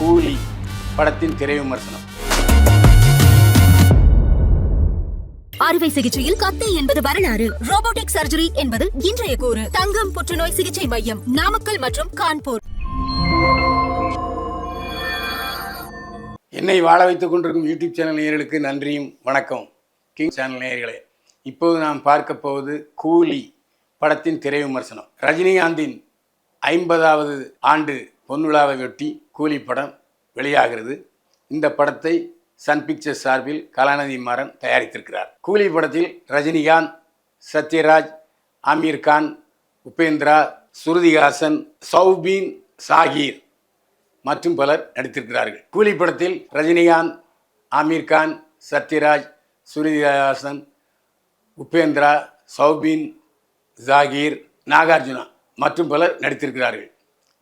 கூலி படத்தின் திரை விமர்சனம். அறுவை சிகிச்சையில் கத்தை என்பது வரலாறு. ரோபோட்டிக் சர்ஜரி என்பது இன்றைய கூறு. தங்கம் புற்றுநோய் சிகிச்சை மையம் நாமக்கல் மற்றும் கான்பூர். என்னை வாழ வைத்துக் கொண்டிருக்கும் யூடியூப் சேனல் நேயர்களுக்கு நன்றியும் வணக்கம். கிங் சேனல் நேயர்களே இப்போது நாம் பார்க்க போவது கூலி படத்தின் திரை விமர்சனம். ரஜினிகாந்தின் ஐம்பதாவது ஆண்டு பொன்விழாவையொட்டி கூலி படம் வெளியாகிறது. இந்த படத்தை சன் பிக்சர்ஸ் சார்பில் கலாநிதி மாறன் தயாரித்திருக்கிறார். கூலி படத்தில் ரஜினிகாந்த் சத்யராஜ் ஆமீர் கான் உபேந்திரா சுருதிஹாசன் சௌபீன் சாகீர் மற்றும் பலர் நடித்திருக்கிறார்கள். கூலி படத்தில் ரஜினிகாந்த் ஆமீர் கான் சத்யராஜ் சுருதிஹாசன் உபேந்திரா சௌபீன் ஜாகீர் நாகார்ஜுனா மற்றும் பலர் நடித்திருக்கிறார்கள்.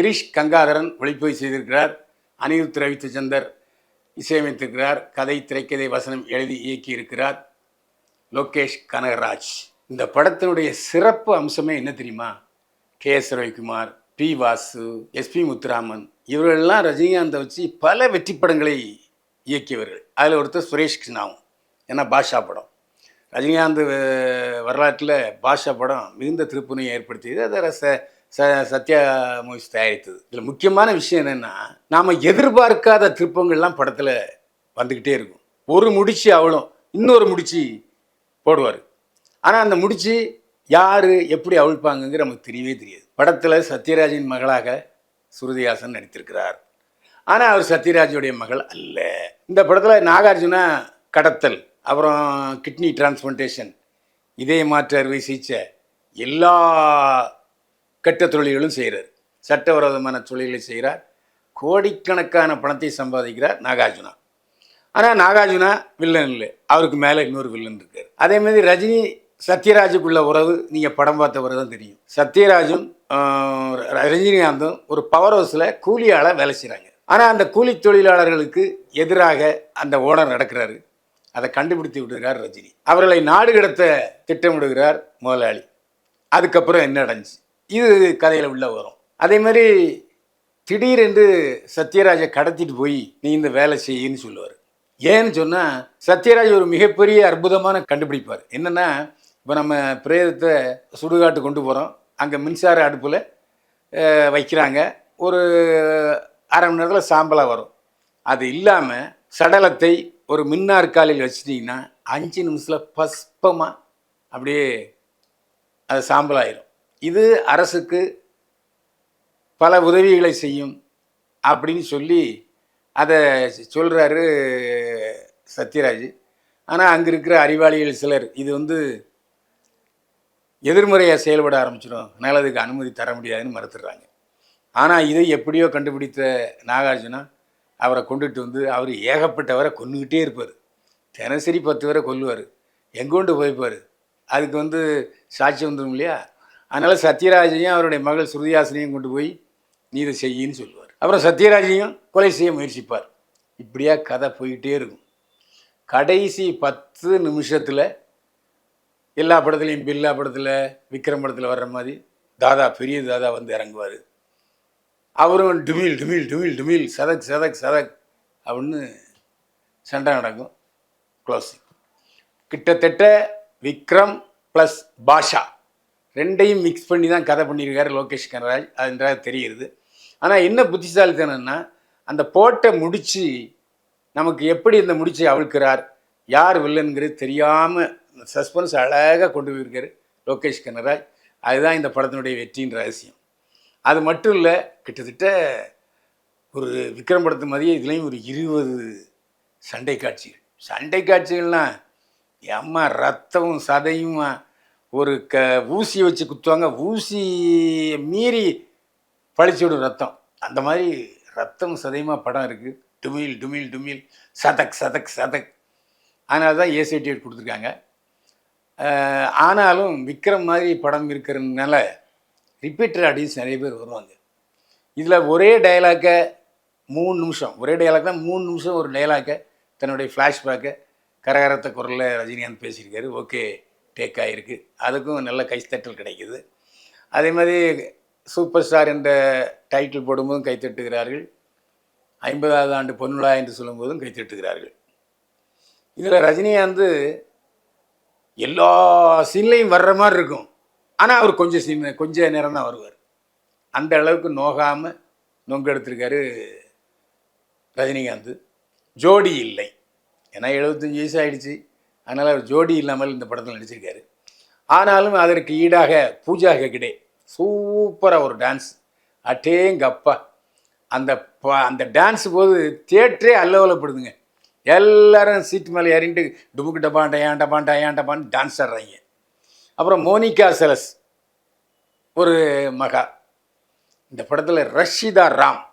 கிரீஷ் கங்காதரன் ஒளிப்பதிவு செய்திருக்கிறார். அனிருத் ரவிச்சந்தர் இசையமைத்திருக்கிறார். கதை திரைக்கதை வசனம் எழுதி இயக்கியிருக்கிறார். லோகேஷ் கனகராஜ். இந்த படத்தினுடைய சிறப்பு அம்சமே என்ன தெரியுமா? K S Ravikumar P Vasu SP Muthuraman இவர்களெல்லாம் ரஜினிகாந்தை வச்சு பல வெற்றி படங்களை இயக்கியவர்கள். அதில் ஒருத்தர் சுரேஷ் கிருஷ்ணாவும். ஏன்னா பாஷா படம். ரஜினிகாந்த் வரலாற்றில் பாஷா படம் மிகுந்த திருப்புனையை ஏற்படுத்தியது. அதை ரச ச சத்யா மூவிஸ் தயாரித்தது. இதில் முக்கியமான விஷயம் என்னென்னா நாம் எதிர்பார்க்காத திருப்பங்கள்லாம் படத்தில் வந்துக்கிட்டே இருக்கும். ஒரு முடிச்சு அவளும் இன்னொரு முடிச்சு போடுவார். ஆனால் அந்த முடிச்சு யார் எப்படி அவிழ்ப்பாங்கங்கிற நமக்கு தெரியவே தெரியாது. படத்தில் சத்யராஜின் மகளாக சுருதிஹாசன் நடித்திருக்கிறார். ஆனால் அவர் சத்யராஜுடைய மகள் அல்ல. இந்த படத்தில் நாகார்ஜுனா கடத்தல் அப்புறம் கிட்னி டிரான்ஸ்பிளான்டேஷன் இதய மாற்று அறுவை சிகிச்சை எல்லா கெட்ட தொழில்களும் செய்கிறார். சட்டவிரோதமான தொழில்களை செய்கிறார். கோடிக்கணக்கான பணத்தை சம்பாதிக்கிறார் நாகார்ஜுனா. ஆனால் நாகார்ஜுனா வில்லன் இல்லை. அவருக்கு மேலே இன்னொரு வில்லன் இருக்கார். அதே மாதிரி ரஜினி சத்யராஜுக்குள்ள உறவு நீங்கள் படம் பார்த்த உறவு தான் தெரியும். சத்யராஜும் ரஜினிகாந்தும் ஒரு பவர் ஹவுஸில் கூலியால் வேலை செய்கிறாங்க ஆனால் அந்த கூலி தொழிலாளர்களுக்கு எதிராக அந்த ஓனர் நடக்கிறாரு. அதை கண்டுபிடித்து விடுகிறார் ரஜினி. அவர்களை நாடு கடத்த திட்டமிடுகிறார் முதலாளி. அதுக்கப்புறம் என்ன நடந்துச்சு? இது கதையில் உள்ள வரும். அதே மாதிரி திடீரென்று சத்யராஜை கடத்திட்டு போய் நீ இந்த வேலை செய்யின்னு சொல்லுவார். ஏன்னு சொன்னால் சத்யராஜ் ஒரு மிகப்பெரிய அற்புதமான கண்டுபிடிப்பார். என்னென்னா இப்போ நம்ம பிரேதத்தை சுடுகாட்டு கொண்டு போகிறோம் அங்கே மின்சார அடுப்பில் வைக்கிறாங்க. ஒரு அரை மணி நேரத்தில் சாம்பலாக வரும். அது இல்லாமல் சடலத்தை ஒரு மின்னாற்காலில் வச்சிட்டிங்கன்னா அஞ்சு நிமிஷத்தில் பஸ்பமாக அப்படியே அது சாம்பலாயிரும். இது அரசுக்கு பல உதவிகளை செய்யும் அப்படின்னு சொல்லி அதை சொல்கிறாரு சத்யராஜ். ஆனால் அங்கே இருக்கிற அறிவாளிகள் சிலர் இது வந்து எதிர்மறையாக செயல்பட ஆரம்பிச்சிடும் அதனால் அதுக்கு அனுமதி தர முடியாதுன்னு மறுத்துடுறாங்க. ஆனால் இதை எப்படியோ கண்டுபிடித்த நாகார்ஜுனா அவரை கொண்டுட்டு வந்து அவர் ஏகப்பட்டவரை கொண்டுக்கிட்டே இருப்பார். தினசரி பத்து பேரை கொல்லுவார். எங்கொண்டு போய்ப்பார். அதுக்கு வந்து சாட்சி வந்துடும் இல்லையா? அதனால் சத்யராஜையும் அவருடைய மகள் ஸ்ருதிஹாசனையும் கொண்டு போய் நீ இதை செய்யின்னு சொல்லுவார். அப்புறம் சத்யராஜையும் கொலை செய்ய முயற்சிப்பார். இப்படியா கதை போயிட்டே இருக்கும். கடைசி பத்து நிமிஷத்தில் எல்லா படத்துலையும் பில்லா படத்தில் விக்ரம் படத்தில் வர்ற மாதிரி தாதா பெரிய தாதா வந்து இறங்குவார். அவரும் டுமில் டுமில் டுமில் டுமில் சதக் சதக் சதக் அப்படின்னு சண்டை நடக்கும். க்ளோசிங் கிட்டத்தட்ட விக்ரம் ப்ளஸ் பாஷா. ரெண்டையும் மிக்ஸ் பண்ணி தான் கதை பண்ணியிருக்காரு லோகேஷ் கனராஜ். அதுன்றாக தெரிகிறது. ஆனால் என்ன புத்திசாலித்தனம்னா அந்த போட்டை முடித்து நமக்கு எப்படி இந்த முடிச்சை அவிழ்க்கிறார் யார் வில்லனுங்கிறது தெரியாமல் சஸ்பென்ஸ் அழகாக கொண்டு போயிருக்காரு லோகேஷ் கனராஜ். அதுதான் இந்த படத்தினுடைய வெற்றியின் ரகசியம். அது மட்டும் இல்லை கிட்டத்தட்ட ஒரு விக்ரம் படத்து மாதிரியே இதுலேயும் ஒரு இருபது சண்டை காட்சிகள். சண்டை காட்சிகள்லாம் எம்மா ரத்தமும் சதையுமா? ஒரு க ஊசியை வச்சு குத்துவாங்க. ஊசி மீறி பழிச்சு விடும் ரத்தம். அந்த மாதிரி ரத்தம் சதயமாக படம் இருக்குது டுமில் டுமில் டுமில். சதக் சதக் சதக். அதனால தான் ஏ சர்டிஃபிகேட் கொடுத்துருக்காங்க. ஆனாலும் விக்ரம் மாதிரி படம் இருக்கிறதுனால ரிப்பீட்டட் ஆடியன்ஸ் நிறைய பேர் வருவாங்க. இதில் ஒரே டயலாக்கை மூணு நிமிஷம். ஒரே டைலாக் தான் மூணு நிமிஷம் ஒரு டயலாக்கை தன்னுடைய ஃப்ளாஷ்பேக்கை கரகரத்த குரலில் ரஜினிகாந்த் பேசியிருக்காரு. ஓகே டேக் ஆகிருக்கு அதுக்கும் நல்ல கைத்தட்டல் கிடைக்குது. அதே மாதிரி சூப்பர் ஸ்டார் என்ற டைட்டில் போடும்போதும் கைத்தட்டுகிறார்கள். ஐம்பதாவது ஆண்டு பொன்விழா என்று சொல்லும்போதும் கைத்தட்டுகிறார்கள். இதில் ரஜினிகாந்த் எல்லா சீன்லையும் வர்ற மாதிரி இருக்கும். ஆனால் அவர் கொஞ்சம் சீன் கொஞ்ச நேரம் தான் வருவார். அந்த அளவுக்கு நோகாமல் நொங்கு எடுத்திருக்காரு ரஜினிகாந்த். ஜோடி இல்லை. ஏன்னா எழுபத்தஞ்சு வயசு ஆயிடுச்சு. அதனால் அவர் ஜோடி இல்லாமல் இந்த படத்தில் நடிச்சிருக்காரு. ஆனாலும் அதற்கு ஈடாக பூஜா ஹெக்டே சூப்பராக ஒரு டான்ஸ் அட்டேங்கப்பா அந்த ப- அந்த டான்ஸ் போது தேட்டரே அல்லவலப்படுதுங்க. எல்லாரும் சீட் மேலே ஏறிட்டு டுபுக்கு டபான் ஏன் டபான் டயான் டான்ஸ் ஆடுறாங்க. அப்புறம் மோனிகா செலஸ் ஒரு மகா. இந்த படத்தில் ரஷிதா ராம்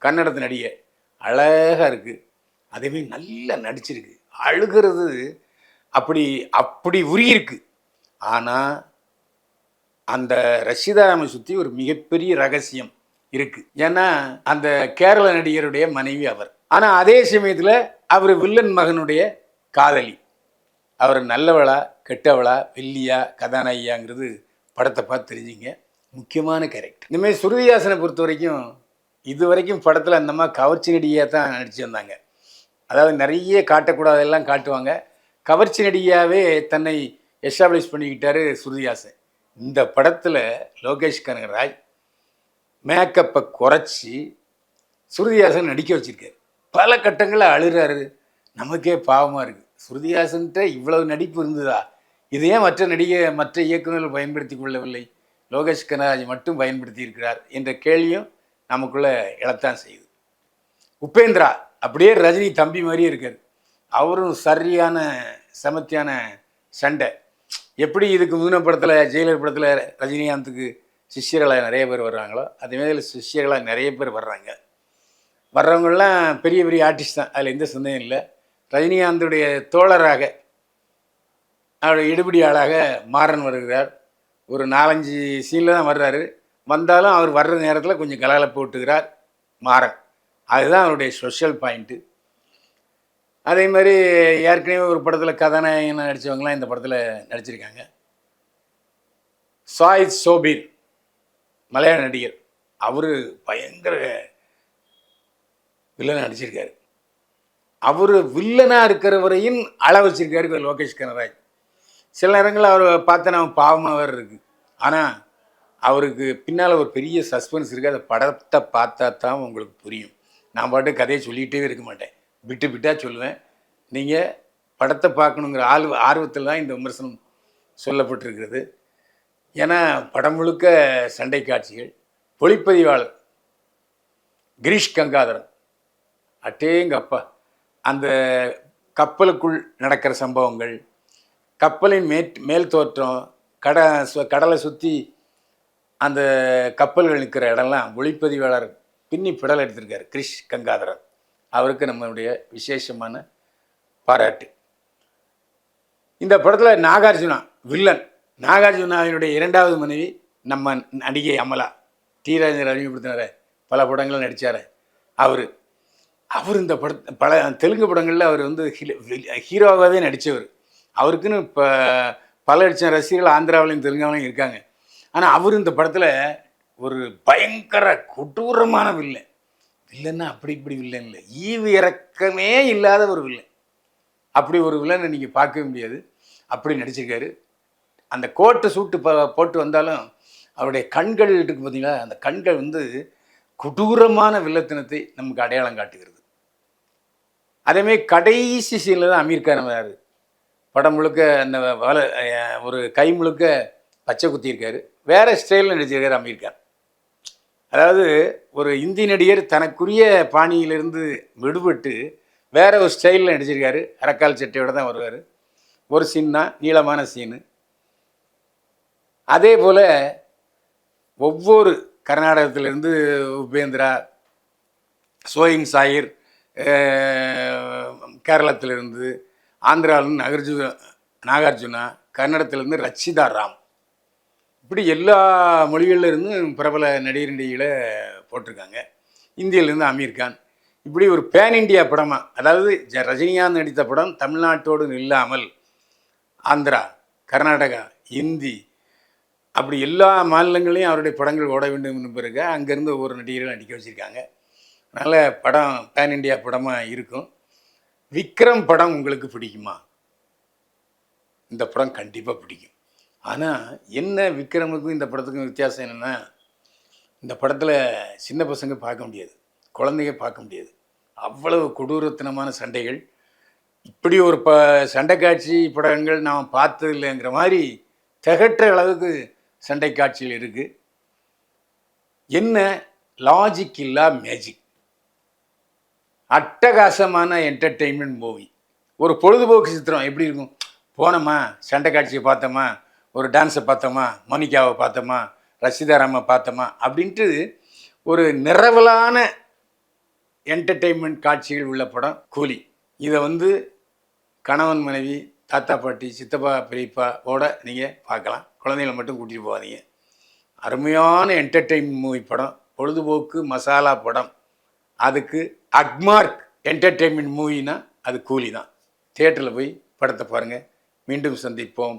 கன்னடத்து நடிகை. அழகாக இருக்குது அதேமாதிரி நல்லா நடிச்சிருக்கு. அழுகிறது அப்படி அப்படி உரியிருக்கு ஆனால் அந்த ரஷிதாராமை சுற்றி ஒரு மிகப்பெரிய ரகசியம் இருக்கு. ஏன்னா அந்த கேரள நடிகருடைய மனைவி அவர். ஆனால் அதே சமயத்தில் அவர் வில்லன் மகனுடைய காதலி. அவர் நல்லவளா கெட்டவளா வெள்ளியா கதாநாயகியாங்கிறது படத்தை பார்த்து தெரிஞ்சுங்க. முக்கியமான கேரக்டர். இந்தமாதிரி சுருதிஹாசனை பொறுத்த வரைக்கும் இது வரைக்கும் படத்தில் அந்தம்மா கவர்ச்சி நடிகையாக தான் நடிச்சு வந்தாங்க. அதாவது நிறைய காட்டக்கூடாதெல்லாம் காட்டுவாங்க. கவர்ச்சி நடிகையாகவே தன்னை எஸ்டாப்ளிஷ் பண்ணிக்கிட்டாரு சுருதிஹாசன் இந்த படத்தில் லோகேஷ் கனகராஜ் மேக்கப்பை குறைச்சி சுருதிஹாசன் நடிக்க வச்சுருக்காரு. பல கட்டங்களில் அழுகிறாரு நமக்கே பாவமாக இருக்குது சுருதிஹாசன்கிட்ட இவ்வளவு நடிப்பு இருந்ததா? இது ஏன் மற்ற நடிகை மற்ற இயக்குநர்கள் பயன்படுத்தி கொள்ளவில்லை. லோகேஷ் கனகராஜ் மட்டும் பயன்படுத்தி இருக்கிறார் என்ற கேள்வியும் நமக்குள்ளே எழத்தான் செய்யுது. உபேந்திரா அப்படியே ரஜினி தம்பி மாதிரியே இருக்கார். அவரும் சரியான சமத்தியான சண்டை. எப்படி இதுக்கு முன்ன படத்தில் ஜெயிலர் படத்தில் ரஜினிகாந்துக்கு சிஷ்யர்களாக நிறைய பேர் வர்றாங்களோ அதேமாதிரி சிஷ்யர்களாக நிறைய பேர் வர்றாங்க. வர்றவங்களாம் பெரிய பெரிய ஆர்டிஸ்ட் தான் அதில் எந்த சந்தேகம் இல்லை. ரஜினிகாந்துடைய தோழராக அவருடைய இடுபடியாளாக ஆளாக மாறன் வருகிறார். ஒரு நாலஞ்சு சீனில் தான் வர்றாரு. வந்தாலும் அவர் வர்ற நேரத்தில் கொஞ்சம் கலகலப்பு விட்டுகிறார் மாறன். அதுதான் அவருடைய ஸ்பெஷல் பாயிண்ட்டு அதே மாதிரி ஏற்கனவே ஒரு படத்தில் கதாநாயகன் நடித்தவங்களாம் இந்த படத்தில் நடிச்சிருக்காங்க. சாயித் சோபீர் மலையாள நடிகர். அவர் பயங்கர வில்லனாக நடிச்சிருக்காரு. அவர் வில்லனாக இருக்கிறவரையும் அள வச்சிருக்காரு லோகேஷ் கனராஜ். சில நேரங்களில் அவரை பார்த்தா நம்ம பாவமாக வேறு இருக்குது ஆனால் அவருக்கு பின்னால் ஒரு பெரிய சஸ்பென்ஸ் இருக்குது அதை படத்தை பார்த்தா தான் உங்களுக்கு புரியும். நான் பாட்டு கதையை சொல்லிகிட்டே இருக்க மாட்டேன். விட்டு விட்டா சொல்லுவேன். நீங்கள் படத்தை பார்க்கணுங்கிற ஆர்வ ஆர்வத்தில் தான் இந்த விமர்சனம் சொல்லப்பட்டிருக்கிறது. ஏன்னா படம் முழுக்க சண்டை காட்சிகள் ஒளிப்பதிவாளர் கிரீஷ் கங்காதரன். அட்டேங்கப்பா அந்த கப்பலுக்குள் நடக்கிற சம்பவங்கள் கப்பலின் மேற் மேல் தோற்றம் கட சு- கடலை சுற்றி அந்த கப்பல்கள் நிற்கிற இடம்லாம் ஒளிப்பதிவாளர் பின்னி பிடல் எடுத்திருக்காரு கிரிஷ் கங்காதரன். அவருக்கு நம்மளுடைய விசேஷமான பாராட்டு. இந்த படத்தில் நாகார்ஜுனா வில்லன். நாகார்ஜுனாவினுடைய இரண்டாவது மனைவி நம்ம நடிகை அமலா. டி ராஜேந்தர் பல படங்கள் நடித்தார் அவர். அவர் இந்த பட பல தெலுங்கு படங்களில் அவர் வந்து ஹீரோவாகவே நடித்தவர் அவருக்குன்னு இப்போ பல லட்சம் ரசிகர்கள் ஆந்திராவிலையும் தெலுங்காவிலையும் இருக்காங்க. ஆனால் அவர் இந்த படத்தில் ஒரு பயங்கர கொடூரமான வில்லன். வில்லன்னா அப்படி இப்படி வில்லன் இல்லை. ஈவு இறக்கமே இல்லாத ஒரு வில்லன். அப்படி ஒரு வில்லனை நீங்கள் பார்க்கவே முடியாது. அப்படி நடிச்சிருக்காரு. அந்த கோட்டு சூட்டு போட்டு வந்தாலும் அவருடைய கண்கள் இருக்கு பார்த்தீங்களா? அந்த கண்கள் வந்து கொடூரமான வில்லத்தனத்தை நமக்கு அடையாளம் காட்டுகிறது. அதேமாதிரி கடைசி சீனில் தான் அமீர் கான் வராரு. படம் முழுக்க அந்த வலை ஒரு கை முழுக்க பச்சை குத்தியிருக்காரு. வேறு ஸ்டைலில் நடிச்சிருக்காரு அமீர் கான். அதாவது ஒரு இந்தி நடிகர் தனக்குரிய பாணியிலிருந்து விடுபட்டு வேற ஒரு ஸ்டைலில் நடிச்சிருக்காரு. அரக்கால் சட்டையோட தான் வருவார். ஒரு சீன்னா நீளமான சீனு அதே போல் ஒவ்வொரு கர்நாடகத்திலிருந்து உபேந்திரா சோயிம் சாயிர் கேரளத்திலிருந்து ஆந்திராவிலிருந்து நகர்ஜு நாகார்ஜுனா கன்னடத்திலேருந்து ரச்சிதா ராம். இப்படி எல்லா மொழிகளில் இருந்தும் பிரபல நடிகர் நடிகளை போட்டிருக்காங்க. இந்தியிலேருந்து அமீர் கான். இப்படி ஒரு பேன் இண்டியா படமாக அதாவது ஜ ரஜினிகாந்த் நடித்த படம் தமிழ்நாட்டோடு இல்லாமல் ஆந்திரா கர்நாடகா இந்தி அப்படி எல்லா மாநிலங்களையும் அவருடைய படங்கள் ஓட வேண்டும் என்று பிறகு அங்கேருந்து ஒவ்வொரு நடிகர்களும் நடிக்க வச்சுருக்காங்க. நல்ல படம் பேன் இண்டியா படமாக இருக்கும். விக்ரம் படம் உங்களுக்கு பிடிக்குமா? இந்த படம் கண்டிப்பாக பிடிக்கும். ஆனால் என்ன விக்ரமுக்கும் இந்த படத்துக்கும் வித்தியாசம் என்னென்னா இந்த படத்தில் சின்ன பசங்க பார்க்க முடியாது. குழந்தைங்க பார்க்க முடியாது. அவ்வளவு கொடூரத்தனமான சண்டைகள். இப்படி ஒரு ப சண்டை காட்சி படங்கள் நாம் பார்த்தது இல்லைங்கிற மாதிரி திகற்ற அளவுக்கு சண்டை காட்சிகள் இருக்குது என்ன? லாஜிக் இல்லா மேஜிக் அட்டகாசமான என்டர்டெயின்மெண்ட் மூவி ஒரு பொழுதுபோக்கு சித்திரம் எப்படி இருக்கும்? போனோமா? சண்டை காட்சியை பார்த்தோமா? ஒரு டான்ஸை பார்த்தோமா மோனிகாவை பார்த்தோமா ரசிதாராமை பார்த்தோமா அப்படின்ட்டு ஒரு நிரவலான என்டர்டெயின்மெண்ட் காட்சிகள் உள்ள படம் கூலி. இதை வந்து கணவன் மனைவி தாத்தா பாட்டி சித்தப்பா பெரியப்பாவோட நீங்கள் பார்க்கலாம். குழந்தைகளை மட்டும் கூட்டிகிட்டு போகாதீங்க. அருமையான என்டர்டெயின்மெண்ட் மூவி படம். பொழுதுபோக்கு மசாலா படம். அதுக்கு அக்மார்க் என்டர்டெயின்மெண்ட் மூவினா அது கூலி தான். தேட்டரில் போய் படத்தை பாருங்கள் மீண்டும் சந்திப்போம்.